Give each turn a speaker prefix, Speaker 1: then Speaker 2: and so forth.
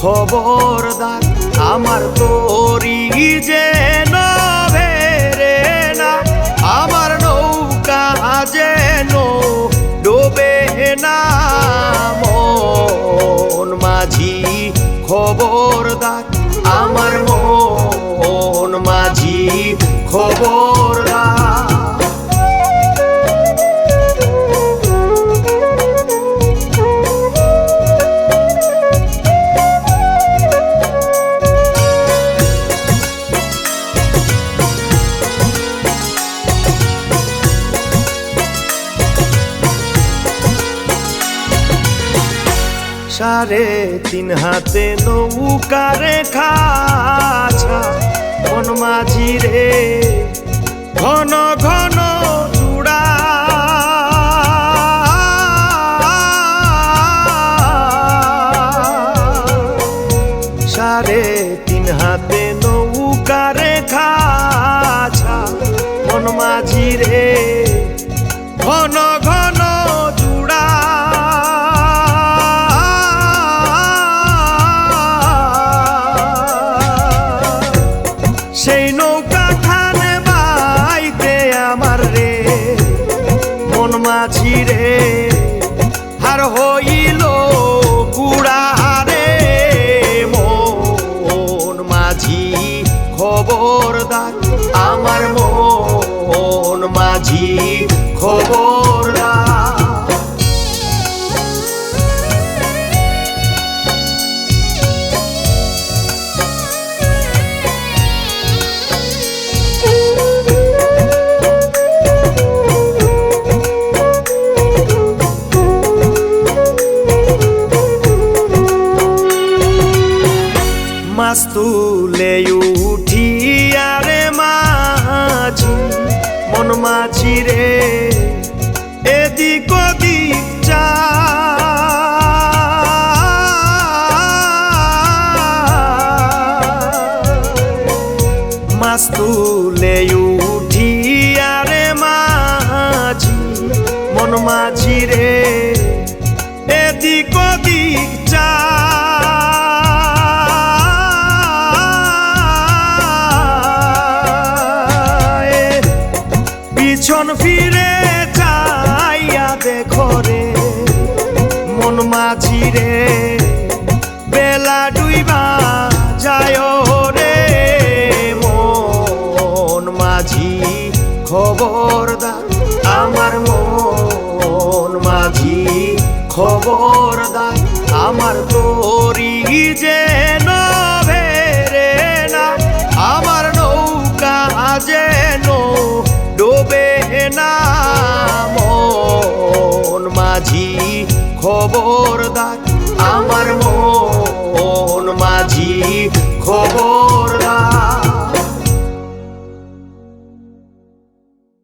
Speaker 1: খবরদার, আমার তোরি যে নভেরে না, আমার নৌকা যেন ডোবে না। মন মাঝি খবরদার, আমার মন মাঝি খবরদার সাড়ে তিন হাতে নৌকারে খাছা মন মাঝি রে, ঘন ঘন চূড়া সাড়ে তিন হাতে নৌকারে খাছা মন মাঝি রে মাঝি রে হার হইল কুড়া রে মন মাঝি খবরদার আমার মন মাঝি খবরদার মাছ তুলে উঠি আরে মাঝি, মন মাঝি রে, এদিক ওদিক চা মাছ তুলে উঠি আরে মাঝি, মন মাঝি রে পিছন ফিরে চাইয়া দেখো রে। মন মাঝি রে, বেলা ডুইবা যায় রে। মন মাঝি খবরদার, আমার মন মাঝি খবরদার, আমার তোরি যে খবরদার আমার মন মাঝি খবর